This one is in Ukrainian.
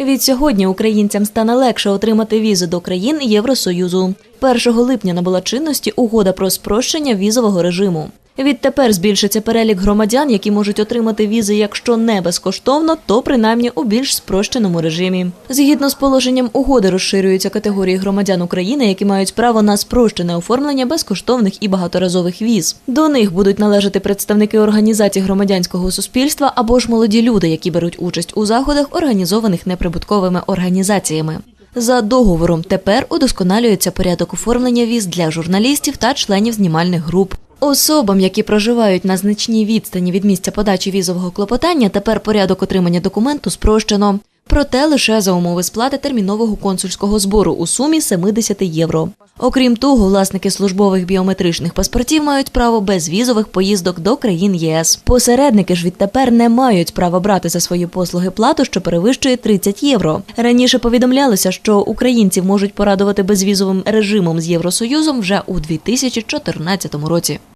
Від сьогодні українцям стане легше отримати візи до країн Євросоюзу. 1 липня набула чинності угода про спрощення візового режиму. Відтепер збільшиться перелік громадян, які можуть отримати візи, якщо не безкоштовно, то принаймні у більш спрощеному режимі. Згідно з положенням угоди, розширюються категорії громадян України, які мають право на спрощене оформлення безкоштовних і багаторазових віз. До них будуть належати представники організацій громадянського суспільства або ж молоді люди, які беруть участь у заходах, організованих неприбутковими організаціями. За договором тепер удосконалюється порядок оформлення віз для журналістів та членів знімальних груп. Особам, які проживають на значній відстані від місця подачі візового клопотання, тепер порядок отримання документу спрощено. Проте лише за умови сплати термінового консульського збору у сумі 70 євро. Окрім того, власники службових біометричних паспортів мають право безвізових поїздок до країн єС. Посередники ж відтепер не мають права брати за свої послуги плату, що перевищує 30 євро. Раніше повідомлялося, що українців можуть порадувати безвізовим режимом з Євросоюзом вже у 2014 році.